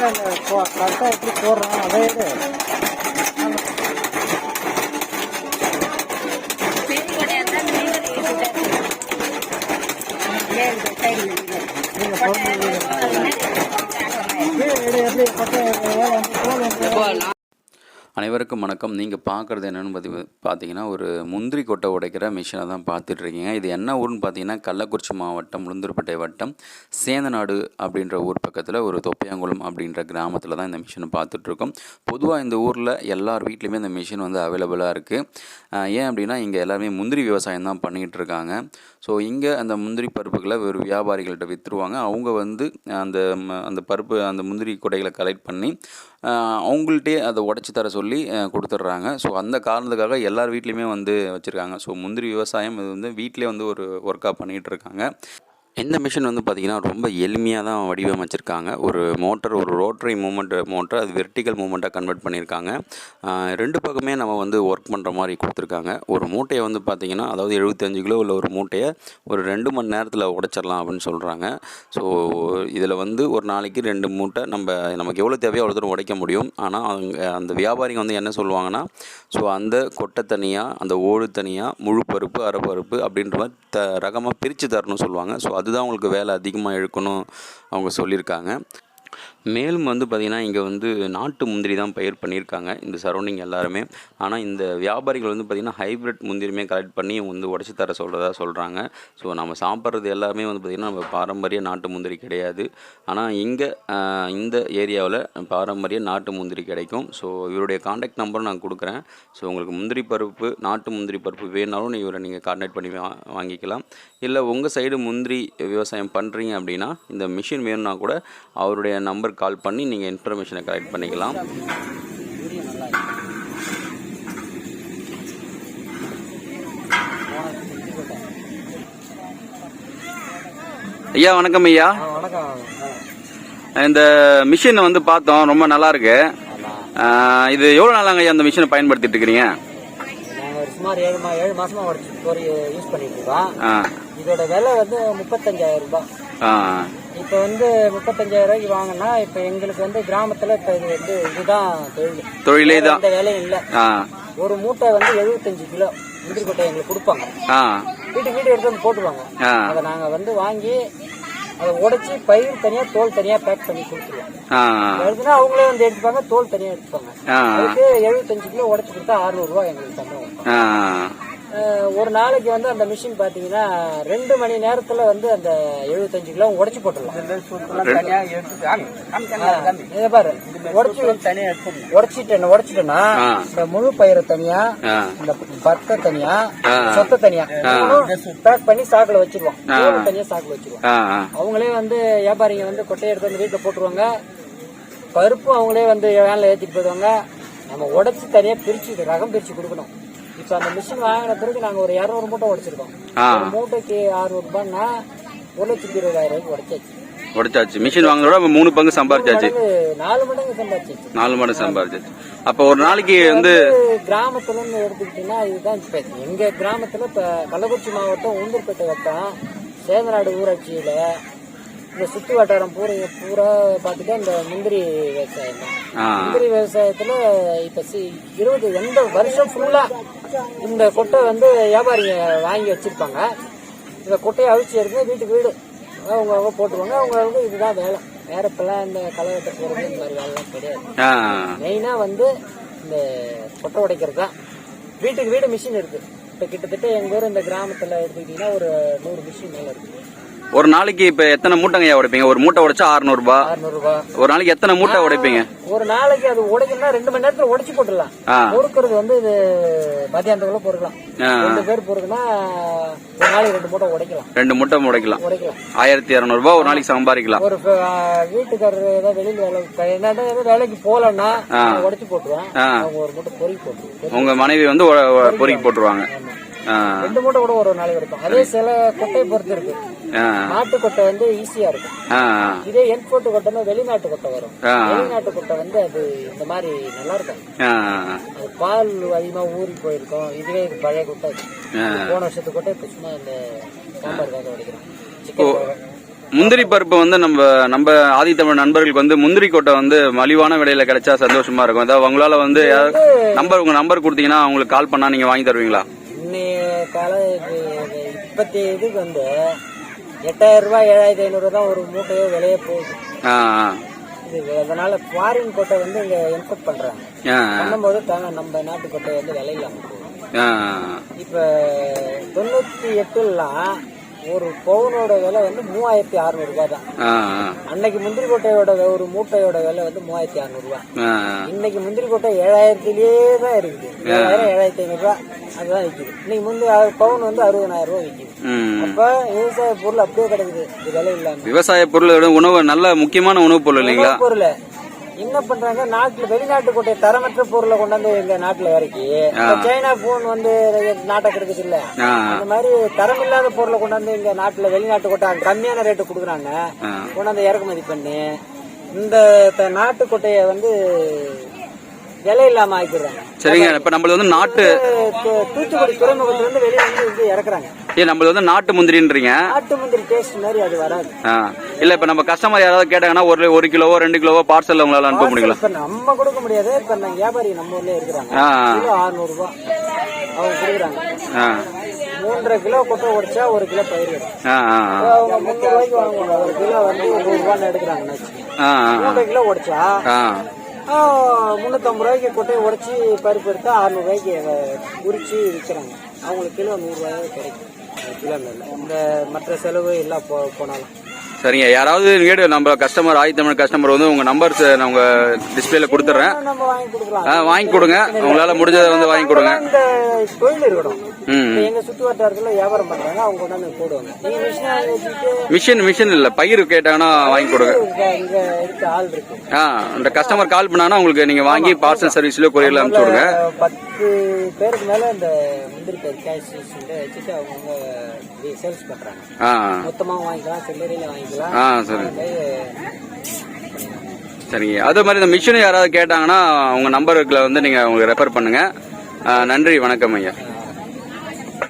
கரெக்டாக எப்படி போடுறோம் அதே இது கீழே எடு எப்படி பக்கம் அனைவருக்கும் வணக்கம். நீங்கள் பார்க்குறது என்னென்னு பார்த்தி பார்த்தீங்கன்னா ஒரு முந்திரி கொட்டை உடைக்கிற மிஷினை தான் பார்த்துட்ருக்கீங்க. இது என்ன ஊர்னு பார்த்தீங்கன்னா கள்ளக்குறிச்சி மாவட்டம் உளுந்தூர்பேட்டை வட்டம் சேந்தநாடு அப்படின்ற ஊர் பக்கத்தில் ஒரு தொப்பையாங்குளம் அப்படின்ற கிராமத்தில் தான் இந்த மிஷினை பார்த்துட்ருக்கோம். பொதுவாக இந்த ஊரில் எல்லார் வீட்லேயுமே இந்த மிஷின் வந்து அவைலபிளாக இருக்குது ஏன் அப்படின்னா இங்கே எல்லாருமே முந்திரி விவசாயம் தான் பண்ணிகிட்டு இருக்காங்க ஸோ இங்கே அந்த முந்திரி பருப்புகளை ஒரு வியாபாரிகள்கிட்ட விற்றுருவாங்க அவங்க வந்து அந்த ம- அந்த பருப்பு அந்த முந்திரி கொடைகளை கலெக்ட் பண்ணி அவங்கள்ட்டே அதை உடச்சி தர சொல்லி கொடுத்துட்றாங்க. ஸோ அந்த காரணத்துக்காக எல்லார் வீட்லேயுமே வந்து வச்சுருக்காங்க. ஸோ முந்திரி விவசாயம் இது வந்து வீட்டிலே வந்து ஒரு ஒர்க்காக பண்ணிகிட்டு இருக்காங்க. இந்த மிஷின் வந்து பார்த்திங்கன்னா ரொம்ப எளிமையாக தான் வடிவமைச்சிருக்காங்க. ஒரு மோட்டர் ஒரு ரோட்டரி மூமெண்ட் மோட்டர் அது வெர்டிக்கல் மூமெண்ட்டாக கன்வெர்ட் பண்ணியிருக்காங்க. ரெண்டு பக்கமே நம்ம வந்து ஒர்க் பண்ணுற மாதிரி கொடுத்துருக்காங்க. ஒரு மூட்டையை வந்து பார்த்திங்கன்னா அதாவது எழுபத்தஞ்சு கிலோ உள்ள ஒரு மூட்டையை ஒரு ரெண்டு மணி நேரத்தில் உடைச்சிடலாம் அப்படின்னு சொல்கிறாங்க ஸோ இதில் வந்து ஒரு நாளைக்கு ரெண்டு மூட்டை நம்ம நமக்கு எவ்வளோ தேவையோ அவ்வளோ தூரம் உடைக்க முடியும். ஆனால் அவங்க அந்த வியாபாரிங்க வந்து என்ன சொல்லுவாங்கன்னா ஸோ அந்த கொட்டை தனியாக அந்த ஓடு தனியாக முழு பருப்பு அரை பருப்பு அப்படின்ற மாதிரி த ரகமாக பிரித்து தரணும்னு சொல்லுவாங்க. ஸோ அதுதான் உங்களுக்கு வேலை அதிகமாக இழுக்கணும் அவங்க சொல்லியிருக்காங்க. மேலும் வந்து பார்த்திங்கன்னா இங்கே வந்து நாட்டு முந்திரி தான் பயிர் பண்ணியிருக்காங்க இந்த சரௌண்டிங் எல்லாருமே. ஆனால் இந்த வியாபாரிகள் வந்து பார்த்திங்கன்னா ஹைப்ரிட் முந்திரியுமே கலெக்ட் பண்ணி வந்து உடச்சி தர சொல்கிறதா சொல்கிறாங்க ஸோ நம்ம சாப்பிட்றது எல்லாமே வந்து பார்த்திங்கன்னா நம்ம பாரம்பரிய நாட்டு முந்திரி கிடையாது. ஆனால் இங்கே இந்த ஏரியாவில் பாரம்பரிய நாட்டு முந்திரி கிடைக்கும். ஸோ இவருடைய காண்டாக்ட் நம்பரும் நான் கொடுக்குறேன். ஸோ உங்களுக்கு முந்திரி பருப்பு நாட்டு முந்திரி பருப்பு வேணாலும் இவரை நீங்கள் காண்டாக்ட் பண்ணி வா வாங்கிக்கலாம். இல்லை உங்கள் சைடு முந்திரி விவசாயம் பண்ணுறீங்க அப்படின்னா இந்த மிஷின் வேணும்னா கூட அவருடைய நம்பர் கால் பண்ணி நீங்கள் இன்ஃபர்மேஷனை கலெக்ட் பண்ணிக்கலாம். ஐயா வணக்கம் ஐயா. இந்த மிஷின் வந்து பார்த்தோம் ரொம்ப நல்லா இருக்கு. இது எவ்வளோ நாளாங்க ஐயா அந்த மிஷினை பயன்படுத்திட்டு இருக்கிறீங்க? சுமார் ஏழு மா ஏழு மாசமா உடச்சி ஒரு யூஸ் பண்ணிட்டு இருக்கோம் இதோட விலை வந்து முப்பத்தஞ்சாயிரம் ரூபாய். இப்போ வந்து முப்பத்தஞ்சாயிரம் ரூபாய்க்கு வாங்கினா இப்போ எங்களுக்கு வந்து கிராமத்தில் இப்போ இது வந்து இதுதான் தொழில். தொழிலே தான். வேலையும் இல்லை. ஒரு மூட்டை வந்து எழுபத்தஞ்சு கிலோ முந்திரி கொட்டை எங்களுக்கு கொடுப்பாங்க. ஆ. வீட்டுக்கு வீடு எடுத்து வந்து போட்டுருவாங்க. அதை நாங்கள் வந்து வாங்கி அதை உடைச்சி பயிர் தனியாக தோல் தனியாக பேக் பண்ணி கொடுத்துருவோம். ஆ. எடுத்துனா அவங்களே வந்து எடுத்துப்பாங்க தோல் தனியாக எடுத்துப்பாங்க. அதுக்கு எழுபத்தஞ்சு கிலோ உடைச்சு கொடுத்தா அறுநூறுவா எங்களுக்கு சம்பளம் ஆ. அஹ் ஒரு நாளைக்கு வந்து அந்த மிஷின் பாத்தீங்கன்னா ரெண்டு மணி நேரத்துல வந்து அந்த எழுபத்தஞ்சு கிலோ உடைச்சு போட்டுடலாம். இதை பாரு. உடைச்சு உடைச்சிட்டேன் உடைச்சிட்டேன்னா. இந்த முழு பயிரை தனியா இந்த பத்தை தனியா. சொத்தை தனியா பேக் பண்ணி சாக்குல வச்சிருவோம். தனியா சாக்குல வச்சிருவோம். அவங்களே வந்து வியாபாரிங்க வந்து கொட்டையை எடுத்து வந்து வீட்டுல போட்டுருவாங்க. பருப்பும் அவங்களே வந்து வேனில் ஏத்திட்டு போயிடுவாங்க. நம்ம உடைச்சு தனியா பிரிச்சு ரகம் பிரிச்சு கொடுக்கணும். இப்ப அந்த மிஷின் வாங்கின பிறகு நாங்க ஒரு இரநூறு மூட்டை உடைச்சிருக்கோம். மூட்டைக்கு அறுநூறு ரூபாய்னா ஒரு லட்சத்தி இருபதாயிரம் ரூபாய்க்கு உடைச்சாச்சு. உடைச்சாச்சு. மிஷின் அப்ப மூணு பங்கு சம்பாரிச்சாச்சு. நாலு மடங்கு சம்பாதிச்சாச்சு நாலு மடங்கு சம்பாரிச்சாச்சு. அப்போ ஒரு நாளைக்கு வந்து கிராமத்துல இருந்து எடுத்துக்கிட்டீங்கன்னா இதுதான் இப்ப எங்க கிராமத்துல இப்ப கள்ளக்குறிச்சி மாவட்டம் உளுந்தூர்பேட்டை வட்டம் சேதநாடு ஊராட்சியில இந்த சுத்து வட்டாரம் பூரா பூரா பார்த்துட்டா இந்த முந்திரி விவசாயம் தான். முந்திரி விவசாயத்துல இப்ப இருபது எந்த வருஷம் ஃபுல்லா இந்த கொட்டை வந்து வியாபாரிங்க வாங்கி வச்சிருப்பாங்க. இந்த கொட்டையை அவிச்சு எடுத்து வீட்டுக்கு வீடு. அவங்க அவங்க போட்டுருவாங்க. அவங்களுக்கு இதுதான் வேலை. வேற இப்பெல்லாம் இந்த களை வெட்ட போறது இந்த மாதிரி வேலைலாம் கிடையாது. ஆ. மெயினா வந்து இந்த கொட்டை உடைக்கிறது தான் வீட்டுக்கு வீடு மிஷின் இருக்கு. இப்ப கிட்டத்தட்ட எங்க ஊர் இந்த கிராமத்துல எடுத்துக்கிட்டீங்கன்னா ஒரு நூறு மிஷின் மேல இருக்கு. ஒரு நாளைக்கு இப்ப எத்தனை மூட்டைங்க உடைப்பீங்க? ஒரு மூட்டை உடைச்சா 600 ரூபாய் அறுநூறு ரூபாய் ஒரு நாளைக்கு எத்தனை மூட்டை உடைப்பீங்க? ஒரு நாளைக்கு அது உடைக்கணும்னா ரெண்டு மணி நேரத்துல உடைச்சு போட்டுடலாம். பொறுக்கிறது வந்து இது மத்தியானத்துக்குள்ள பொறுக்கலாம். ரெண்டு பேர் பொறுக்குன்னா ஒரு நாளைக்கு ரெண்டு மூட்டை உடைக்கலாம். ரெண்டு மூட்டை உடைக்கலாம். உடைக்கலாம். ஆயிரத்தி இரநூறு ரூபாய் ஒரு நாளைக்கு சம்பாதிக்கலாம். ஒரு வீட்டுக்காரர் ஏதாவது வெளியில வேலை ஏதாவது வேலைக்கு போகலன்னா உடைச்சு போட்டுருவேன் ஒரு மூட்டை பொறுக்கி போட்டுருவோம் உங்க மனைவி வந்து பொறுக்கி போட்டுருவாங்க. ரெண்டு மூட்டை கூட ஒரு நாளைக்கு எடுக்கும் அதே சில கொட்டையை பொறுத்து இருக்கு. நாட்டு கொட்டை வந்து ஈஸியா இருக்கும். இதே என்ஃபோர்ட் கொட்டைன்னா வெளிநாட்டு கொட்டை வரும். வெளிநாட்டு கொட்டை வந்து அது இந்த மாதிரி நல்லா இருக்கும் அது பால் அதிகமா ஊறி போயிருக்கும். இதுவே இது பழைய கொட்டை. போன வருஷத்து கொட்டை இப்ப சும்மா இந்த சாம்பாருக்காக உடைக்கிறோம் சிக்கன் முந்திரி பருப்பு வந்து நம்ம நம்ம ஆதித்தமிழ் நண்பர்களுக்கு வந்து முந்திரி கொட்டை வந்து மலிவான விலையில கிடைச்சா சந்தோஷமா இருக்கும். அதாவது உங்களால வந்து நம்பர் உங்க நம்பர் கொடுத்தீங்கன்னா அவங்களுக்கு கால் பண்ணா நீங்க வாங்கி தருவீங்களா? கால இப்பத்தி இதுக்கு வந்து எட்டாயிரம் ரூபாய் ஏழாயிரத்தி ஐநூறு தான் ஒரு மூட்டையோ விலையே போகுது. இது அதனால ஃபாரின் கொட்டை வந்து இங்க இம்போர்ட் பண்றாங்க. பண்ணும்போது தாங்க நம்ம நாட்டு கொட்டை வந்து விலை இல்லாம போகுது. ஆ. இப்ப தொண்ணூத்தி எட்டுலாம் ஒரு பவுனோட விலை வந்து மூவாயிரத்தி அறுநூறு ரூபாய் தான். அன்னைக்கு முந்திரி கொட்டையோட ஒரு மூட்டையோட விலை வந்து மூவாயிரத்தி அறுநூறு ரூபாய். இன்னைக்கு முந்திரி கொட்டை ஏழாயிரத்திலேயே தான் இருக்குது. ஏழாயிரம் ஏழாயிரத்தி ஐநூறு ரூபாய் அதுதான் விற்குது இன்னைக்கு முந்தி பவுன் வந்து அறுபதாயிரம் ரூபாய் விற்குது அப்ப விவசாய பொருள் அப்படியே கிடக்குது. இது விலை இல்லாம. விவசாய பொருள் உணவு நல்ல முக்கியமான உணவுப் பொருள் இல்லைங்களா? பொருள். என்ன பண்றாங்க? நாட்டுல வெளிநாட்டு கொட்டை தரமற்ற பொருளை கொண்டாந்து எங்க நாட்டுல இறக்கி சைனா போன் வந்து நாட்டை கிடக்குது இல்ல? ஆ. அந்த மாதிரி தரம் இல்லாத பொருளை கொண்டாந்து இங்க நாட்டுல வெளிநாட்டு கொட்டை கம்மியான ரேட்டு கொடுக்குறாங்க. கொண்டாந்து இறக்குமதி பண்ணி இந்த த- நாட்டு கொட்டையை வந்து விலை இல்லாம ஆக்கிடுறாங்க. சரிங்க இப்ப நம்மளது வந்து நாட்டு தூத்துக்குடி துறைமுகத்துல இருந்து வெளியே வந்து இறக்குறாங்க. ஏ நம்மளது வந்து நாட்டு முந்திரின்றீங்க? நாட்டு முந்திரி டேஸ்ட் மாதிரி அது வராது. இல்ல இப்ப நம்ம கஸ்டமர் யாராவது கேட்டாங்கன்னா ஒரு ஒரு கிலோவோ ரெண்டு கிலோவோ பார்சல் உங்களால அனுப்ப இப்ப நம்ம கொடுக்க முடியாது. இப்ப நம்ம வியாபாரி நம்ம ஊர்ல இருக்கிறாங்க. 600 ரூபாய் அவங்க கொடுக்குறாங்க. மூன்றரை கிலோ கொட்டை உடைச்சா ஒரு கிலோ பயிர் அவங்க முந்நூறு ரூபாய்க்கு வாங்குவாங்க. ஒரு கிலோ வந்து நூறு ரூபான்னு எடுக்கிறாங்கன்னு மூன்றரை கிலோ உடைச்சா முந்நூற்றம்பது ரூபாய்க்கு கொட்டையை உடச்சி பருப்பு எடுத்து அறுநூறு ரூபாய்க்கு உரிச்சு விற்கிறாங்க. அவங்களுக்கு கிலோ நூறுரூவாயாவது கிடைக்கும். கிலோ இந்த மற்ற செலவு எல்லாம் போ போனாலும். சரிங்க. யாராவது கேடு நம்ம கஸ்டமர் ஆதித்தமிழ் கஸ்டமர் வந்து உங்க நம்பர்ஸ் நான் உங்க டிஸ்பிளேல கொடுத்துட்றேன். நம்ம வாங்கி வாங்கி கொடுங்க. உங்களால முடிஞ்சதை வந்து வாங்கி கொடுங்க. தொழில் இருக்கணும். ம் இப்ப எங்க சுற்று வட்டாரத்துல வியாபாரம் பண்றாங்க அவங்க கொண்டாந்து போடுவாங்க. நீங்க மிஷினா மிஷின் இல்ல. பயிர் கேட்டாங்கன்னா வாங்கி கொடுங்க. ஆ இந்த கஸ்டமர் கால் பண்ணாங்கன்னா உங்களுக்கு நீங்க வாங்கி பார்சல் சர்வீஸ்ல கொரியர்ல அனுப்பிச்சு விடுங்க. பத்து பேருக்கு மேல இந்த முந்திரி கேஷ் வச்சுட்டு அவங்க சேல்ஸ் பண்றாங்க. மொத்தமா வாங்கிக்கலாம். சில்லறையில வாங்கிக்கலாம். ஆ சரி. அது சரிங்க. அதே மாதிரி இந்த மிஷின் யாராவது கேட்டாங்கன்னா உங்கள் நம்பருக்குள்ள வந்து நீங்கள் உங்களுக்கு ரெஃபர் பண்ணுங்கள் நன்றி. வணக்கம் ஐயா.